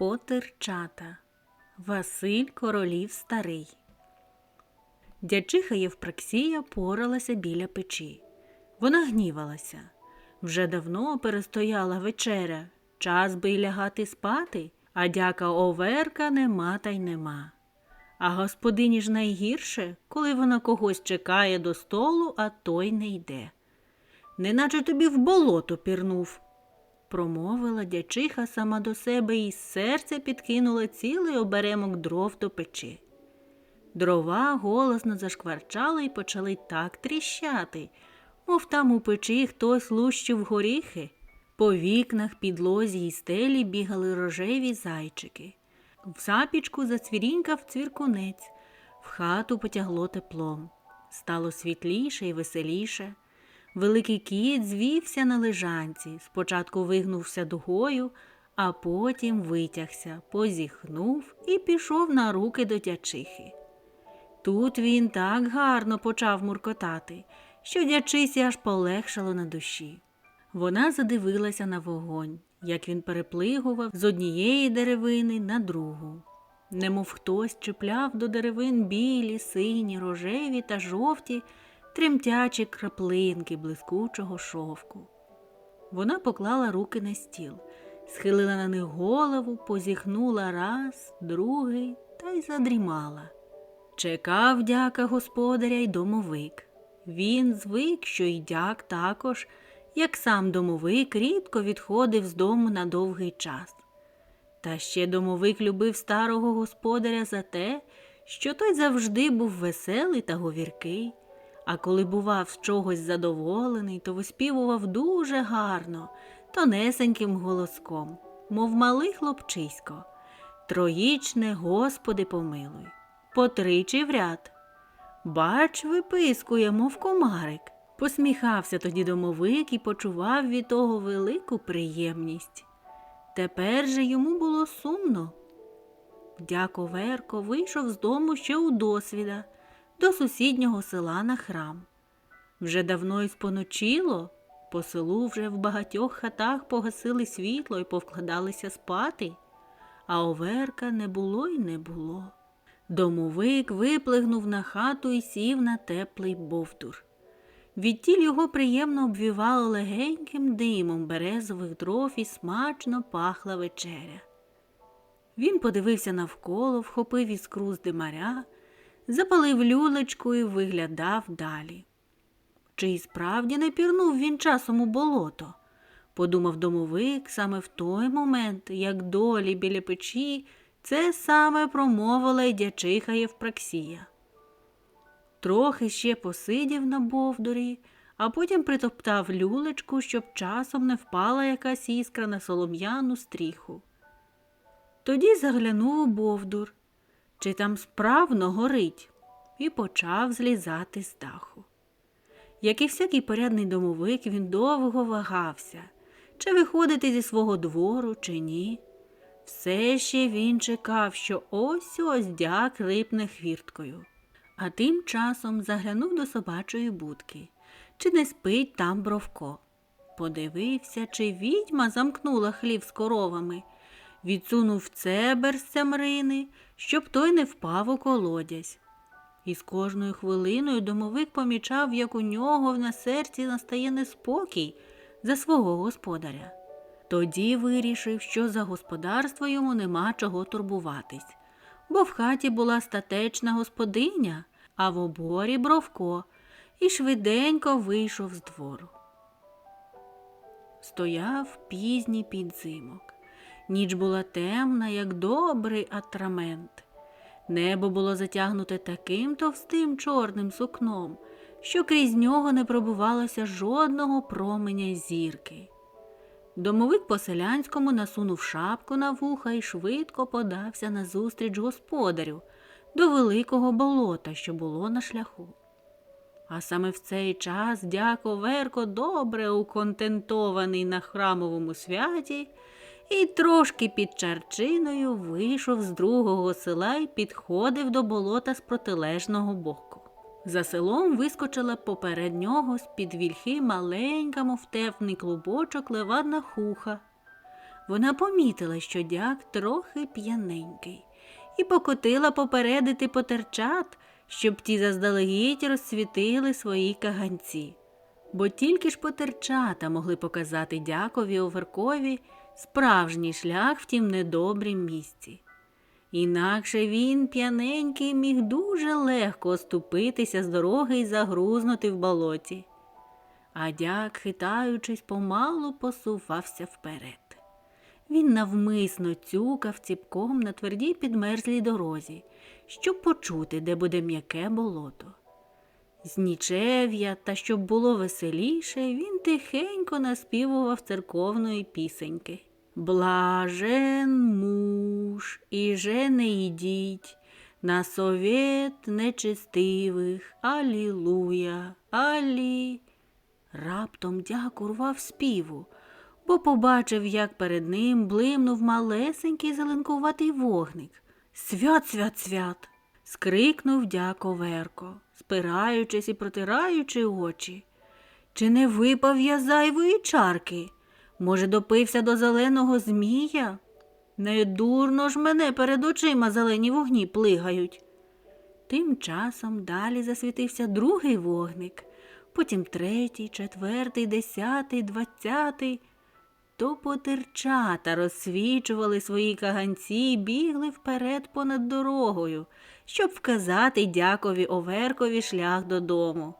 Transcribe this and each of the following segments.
Потерчата Василь Королів Старий. Дячиха Євпраксія поралася біля печі. Вона гнівалася. Вже давно перестояла вечеря, час би й лягати спати, а дяка оверка нема та й нема. А господині ж найгірше, коли вона когось чекає до столу, а той не йде. Неначе тобі в болото пірнув, промовила дячиха сама до себе і з серця підкинула цілий оберемок дров до печі. Дрова голосно зашкварчали і почали так тріщати, мов там у печі хтось лущив горіхи. По вікнах, підлозі і стелі бігали рожеві зайчики. В запічку зацвірінькав цвіркунець, в хату потягло теплом. Стало світліше і веселіше. Великий кіт звівся на лежанці, спочатку вигнувся дугою, а потім витягся, позіхнув і пішов на руки до дячихи. Тут він так гарно почав муркотати, що дячисі аж полегшало на душі. Вона задивилася на вогонь, як він переплигував з однієї деревини на другу. Немов хтось чіпляв до деревин білі, сині, рожеві та жовті, тремтячі краплинки блискучого шовку. Вона поклала руки на стіл, схилила на них голову, позіхнула раз, другий та й задрімала. Чекав дяка господаря й домовик. Він звик, що й дяк також, як сам домовик, рідко відходив з дому на довгий час. Та ще домовик любив старого господаря за те, що той завжди був веселий та говіркий, а коли бував з чогось задоволений, то виспівував дуже гарно, тонесеньким голоском, мов малий хлопчисько. Троїчне, Господи, помилуй потричі в ряд. Бач, випискує, мов комарик. Посміхався тоді домовик і почував від того велику приємність. Тепер же йому було сумно. Дяко Верко вийшов з дому ще у досвіда, до сусіднього села на храм. Вже давно й споночило, по селу вже в багатьох хатах погасили світло і повкладалися спати, а оверка не було й не було. Домовик виплигнув на хату і сів на теплий бовтур. Відтіль його приємно обвівало легеньким димом березових дров і смачно пахла вечеря. Він подивився навколо, вхопив іскру з димаря, запалив люлечку і виглядав далі. Чи й справді не пірнув він часом у болото? подумав домовик саме в той момент, як долі біля печі це саме промовила й дячиха Євпраксія. Трохи ще посидів на бовдурі, а потім притоптав люлечку, щоб часом не впала якась іскра на солом'яну стріху. Тоді заглянув у бовдур, чи там справно горить, і почав злізати з даху. Як і всякий порядний домовик, він довго вагався, чи виходити зі свого двору, чи ні. Все ще він чекав, що ось ось дяк рипне хвірткою. А тим часом заглянув до собачої будки, чи не спить там бровко. Подивився, чи відьма замкнула хлів з коровами, відсунув цебер з цямрини, щоб той не впав у колодязь. І з кожною хвилиною домовик помічав, як у нього на серці настає неспокій за свого господаря. Тоді вирішив, що за господарство йому нема чого турбуватись, бо в хаті була статечна господиня, а в оборі бровко, і швиденько вийшов з двору. Стояв пізній підзимок. Ніч була темна, як добрий атрамент. Небо було затягнуте таким товстим чорним сукном, що крізь нього не пробувалося жодного променя зірки. Домовик по селянському насунув шапку на вуха і швидко подався назустріч господарю до великого болота, що було на шляху. А саме в цей час дяко Верко добре уконтентований на храмовому святі і трошки під чарчиною вийшов з другого села і підходив до болота з протилежного боку. За селом вискочила поперед нього з під вільхи маленька, мов тефний клубочок левадна хуха. вона помітила, що дяк трохи п'яненький, і покотила попередити потерчат, щоб ті заздалегідь розсвітили свої каганці. Бо тільки ж потерчата могли показати дякові Оверкові справжній шлях в тім недобрім місці. Інакше він, п'яненький, міг дуже легко оступитися з дороги і загрузнути в болоті. А дяк, хитаючись, помалу посувався вперед. Він навмисно цюкав ціпком на твердій підмерзлій дорозі, щоб почути, де буде м'яке болото. З нічев'я, та щоб було веселіше, він тихенько наспівував церковної пісеньки. Блажен муж, і же не йдіть на совет нечестивих. Алілуя, алі. Раптом дяк урвав співу, бо побачив, як перед ним блимнув малесенький зеленкуватий вогник. Свят, свят, свят. скрикнув дяко Верко, спираючись і протираючи очі. Чи не випав я зайвої чарки? Може, допився до зеленого змія? Не дурно ж мене перед очима зелені вогні плигають. Тим часом далі засвітився другий вогник, потім третій, четвертий, десятий, двадцятий. То потерчата розсвічували свої каганці і бігли вперед понад дорогою, щоб вказати дякові Оверкові шлях додому.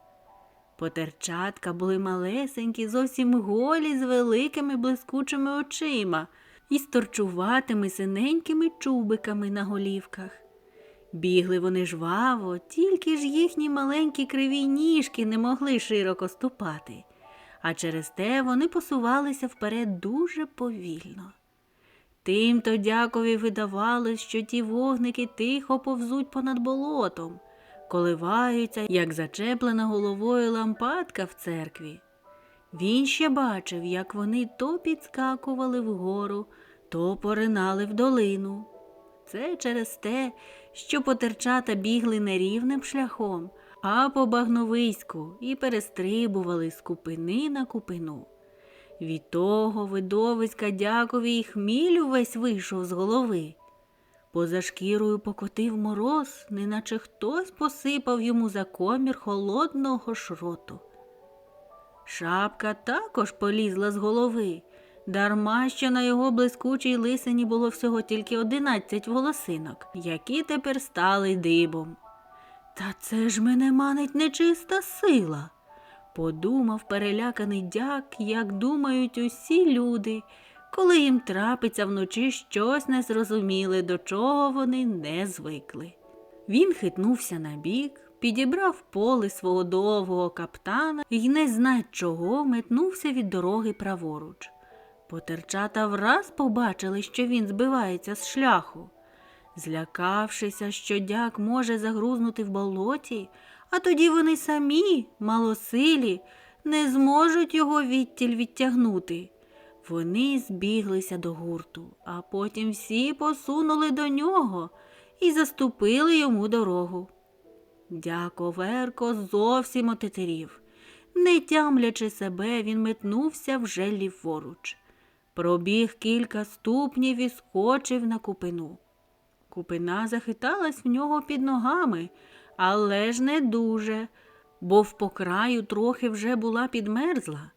Потерчатка були малесенькі, зовсім голі з великими блискучими очима і з торчуватими синенькими чубиками на голівках. Бігли вони жваво, тільки ж їхні маленькі криві ніжки не могли широко ступати, а через те вони посувалися вперед дуже повільно. Тимто дякові видавалось, що ті вогники тихо повзуть понад болотом, коливаються, як зачеплена головою лампадка в церкві. Він ще бачив, як вони то підскакували вгору, то поринали в долину. Це через те, що потерчата бігли не рівним шляхом, а по багновиську і перестрибували з купини на купину. Від того видовиська дякові і хміль увесь вийшов з голови. Поза шкірою покотив мороз, неначе хтось посипав йому за комір холодного шроту. Шапка також полізла з голови, дарма що на його блискучій лисині було всього тільки одинадцять волосинок, які тепер стали дибом. Та це ж мене манить нечиста сила, подумав переляканий дяк, як думають усі люди, коли їм трапиться вночі щось незрозуміле, до чого вони не звикли. Він хитнувся на бік, підібрав поле свого довгого каптана і не знать чого метнувся від дороги праворуч. Потерчата враз побачили, що він збивається з шляху. Злякавшися, що дяк може загрузнути в болоті, а тоді вони самі, малосилі, не зможуть його відтіль відтягнути. Вони збіглися до гурту, а потім всі посунули до нього і заступили йому дорогу. Дяковерко зовсім отетерів. Не тямлячи себе, він метнувся вже ліворуч. Пробіг кілька ступнів і скочив на купину. Купина захиталась в нього під ногами, але ж не дуже, бо в покраю трохи вже була підмерзла.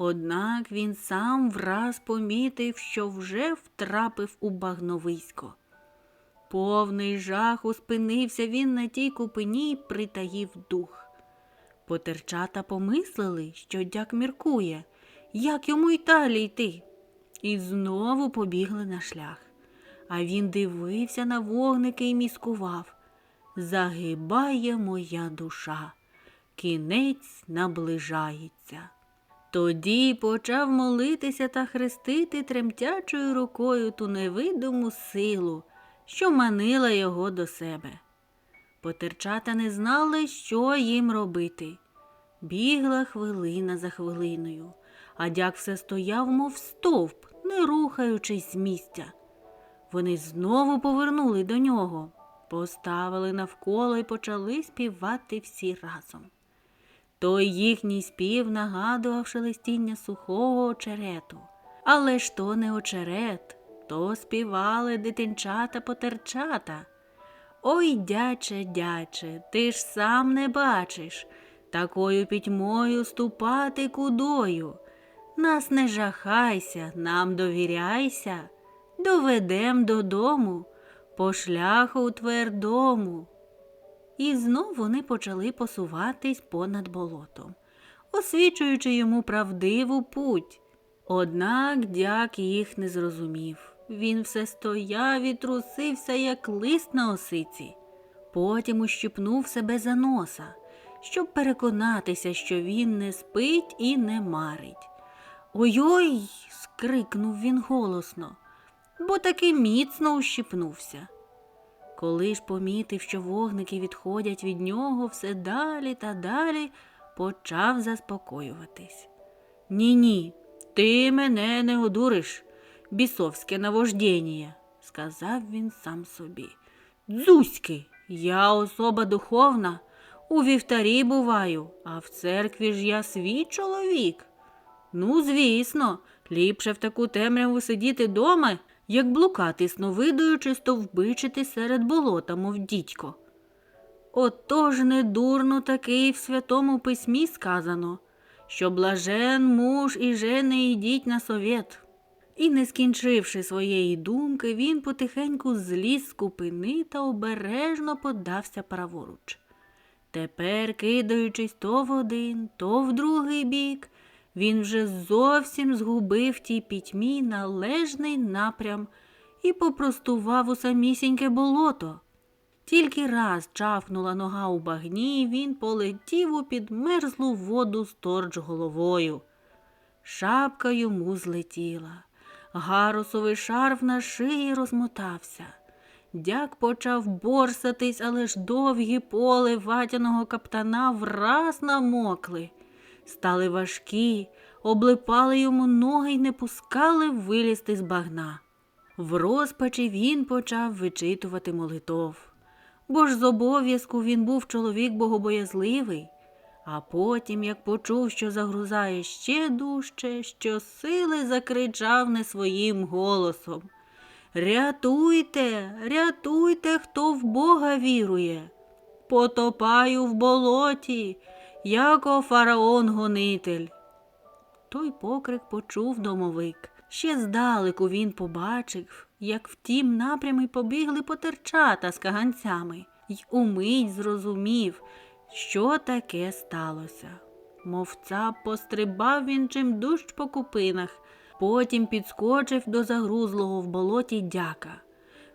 Однак він сам враз помітив, що вже втрапив у багновисько. Повний жаху спинився він на тій купині й притаїв дух. Потерчата помислили, що дяк міркує, як йому й далі йти, і знову побігли на шлях. А він дивився на вогники і міскував. Загибає моя душа, кінець наближається. Тоді почав молитися та хрестити тремтячою рукою ту невидиму силу, що манила його до себе. Потерчата не знали, що їм робити. Бігла хвилина за хвилиною, а дяк все стояв, мов стовп, не рухаючись з місця. Вони знову повернули до нього, поставили навколо і почали співати всі разом. Той їхній спів нагадував шелестіння сухого очерету, Але ж то не очерет, то співали дитинчата потерчата. Ой, дяче, дяче, ти ж сам не бачиш, такою пітьмою ступати кудою. Нас не жахайся, нам довіряйся, доведем додому, по шляху твердому. І знов вони почали посуватись понад болотом, освічуючи йому правдиву путь. Однак дяк їх не зрозумів. Він все стояв і трусився, як лист на осиці. Потім ущипнув себе за носа, щоб переконатися, що він не спить і не марить. Ой-ой. скрикнув він голосно, бо таки міцно ущипнувся. Коли ж помітив, що вогники відходять від нього все далі та далі, почав заспокоюватись. Ні, ні, ти мене не одуриш, бісовське навождєнія, сказав він сам собі. Дзузьки, я особа духовна, у вівтарі буваю, а в церкві ж я свій чоловік. Ну, звісно, ліпше в таку темряву сидіти дома, як блукати сновидою чи стовбичити серед болота, мов дідько. Отож недурно таки в святому письмі сказано, що блажен муж і жени йдіть на совєт. І, не скінчивши своєї думки, він потихеньку зліз з купини та обережно подався праворуч. Тепер, кидаючись то в один, то в другий бік, він вже зовсім згубив тій пітьмі належний напрям і попростував у самісіньке болото. Тільки раз чавкнула нога у багні, і він полетів у підмерзлу воду сторч головою. Шапка йому злетіла. Гарусовий шарф на шиї розмотався. Дяк почав борсатись, але ж довгі поли ватяного каптана враз намокли. Стали важкі, облипали йому ноги й не пускали вилізти з багна. В розпачі він почав вичитувати молитов, бо ж з обов'язку він був чоловік богобоязливий, а потім, як почув, що загрузає ще дужче, що сили закричав не своїм голосом. Рятуйте, рятуйте, хто в Бога вірує. Потопаю в болоті, яко фараон гонитель. Той покрик почув домовик. Ще здалеку він побачив, як в тім напрямі побігли потерчата з каганцями, й умить зрозумів, що таке сталося. Мовця пострибав він чим дужч по купинах, потім підскочив до загрузлого в болоті дяка,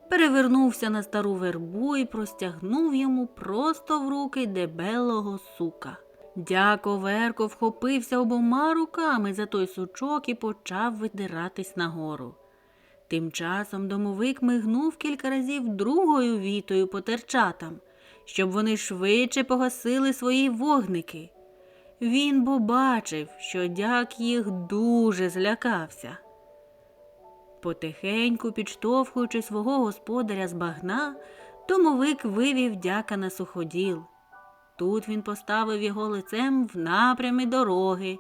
перевернувся на стару вербу і простягнув йому просто в руки дебелого сука. Дяко Верко вхопився обома руками за той сучок і почав видиратись нагору. Тим часом домовик мигнув кілька разів другою вітою по терчатам, щоб вони швидше погасили свої вогники. Він бо бачив, що дяк їх дуже злякався. Потихеньку, підштовхуючи свого господаря з багна, домовик вивів дяка на суходіл. Тут він поставив його лицем в напрямі дороги,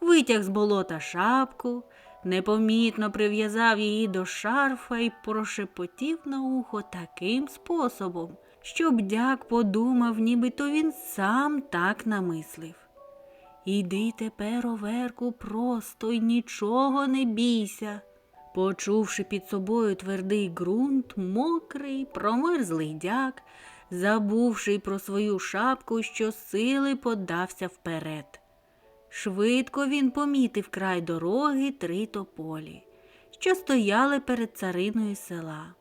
витяг з болота шапку, непомітно прив'язав її до шарфа і прошепотів на ухо таким способом, щоб дяк подумав, нібито він сам так намислив. Іди тепер, оверку, просто й нічого не бійся. Почувши під собою твердий ґрунт, мокрий, промерзлий дяк, забувши про свою шапку, що сили подався вперед. Швидко він помітив край дороги три тополі, що стояли перед цариною села.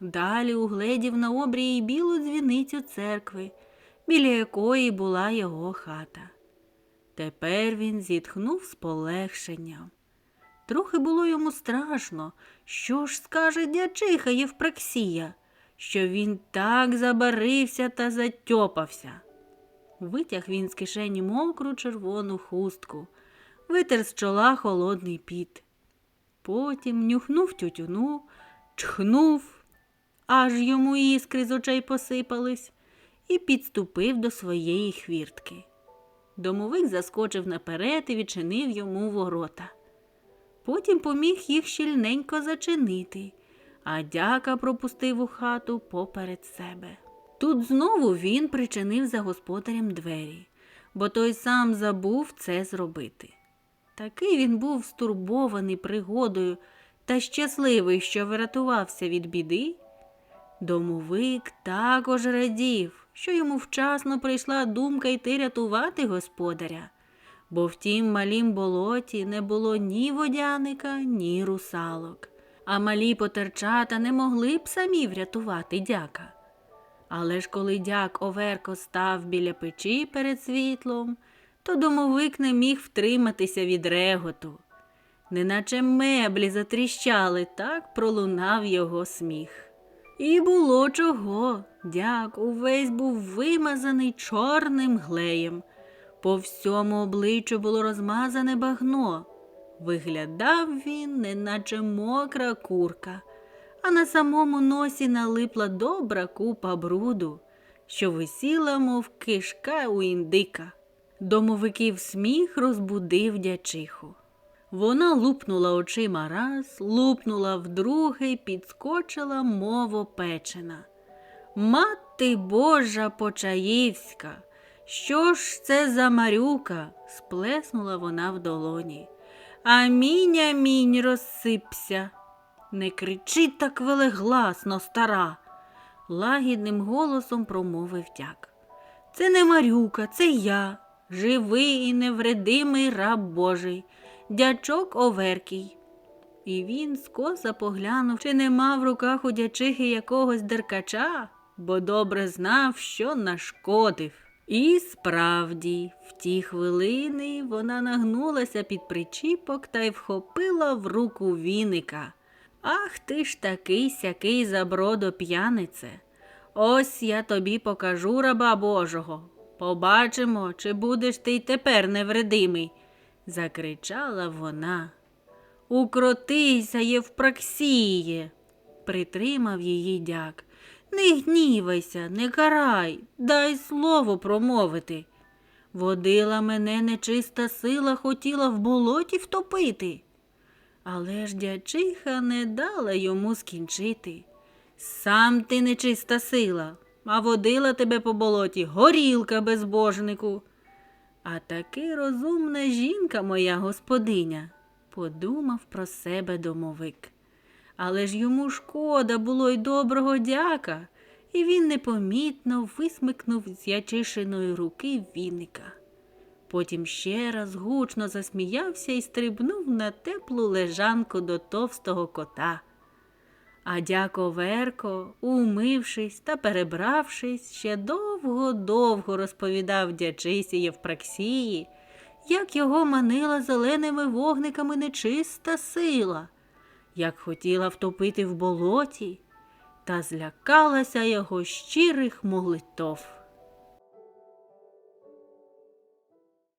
Далі угледів на обрії білу дзвіницю церкви, біля якої була його хата. Тепер він зітхнув з полегшенням. Трохи було йому страшно, що ж скаже дячиха Євпраксія, що він так забарився та затьопався. Витяг він з кишені мокру червону хустку, витер з чола холодний піт. Потім нюхнув тютюну, чхнув, аж йому іскри з очей посипались, і підступив до своєї хвіртки. Домовик заскочив наперед і відчинив йому ворота. Потім поміг їх щільненько зачинити, а дяка пропустив у хату поперед себе. Тут знову він причинив за господарем двері, бо той сам забув це зробити. Такий він був стурбований пригодою та щасливий, що врятувався від біди. Домовик також радів, що йому вчасно прийшла думка йти рятувати господаря, бо в тім малім болоті не було ні водяника, ні русалок, а малі потерчата не могли б самі врятувати дяка. Але ж коли дяк Оверко став біля печі перед світлом, то домовик не міг втриматися від реготу. Неначе меблі затріщали, так пролунав його сміх. І було чого. Дяк увесь був вимазаний чорним глеєм. По всьому обличчю було розмазане багно. Виглядав він, неначе мокра курка, а на самому носі налипла добра купа бруду, що висіла, мов кишка у індика. Домовиків сміх розбудив дячиху. Вона лупнула очима раз, лупнула вдруге підскочила, мов опечена. Мати Божа Почаївська, що ж це за марюка? сплеснула вона в долоні. Амінь, амінь, розсипся. Не кричи так велегласно, стара, лагідним голосом промовив дяк. Це не Марюка, це я, живий і невредимий раб Божий, дячок Оверкій. І він скоса поглянув, чи нема в руках у дячихи якогось деркача, бо добре знав, що нашкодив. І справді, в ті хвилини вона нагнулася під причіпок та й вхопила в руку віника. Ах ти ж такий сякий забродо п'янице. Ось я тобі покажу раба Божого. Побачимо, чи будеш ти й тепер невредимий, закричала вона. Укротися, Євпраксіє, притримав її дяк. Не гнівайся, не карай, дай слово промовити. Водила мене нечиста сила хотіла в болоті втопити. Але ж дячиха не дала йому скінчити. Сам ти нечиста сила, а водила тебе по болоті горілка безбожнику. А таки розумна жінка моя господиня, подумав про себе домовик. Але ж йому шкода було й доброго дяка, і він непомітно висмикнув з ячишиної руки віника. Потім ще раз гучно засміявся і стрибнув на теплу лежанку до товстого кота. А дяко Верко, умившись та перебравшись, ще довго-довго розповідав дячисі Євпраксії, як його манила зеленими вогниками нечиста сила, як хотіла втопити в болоті, та злякалася його щирих молитов.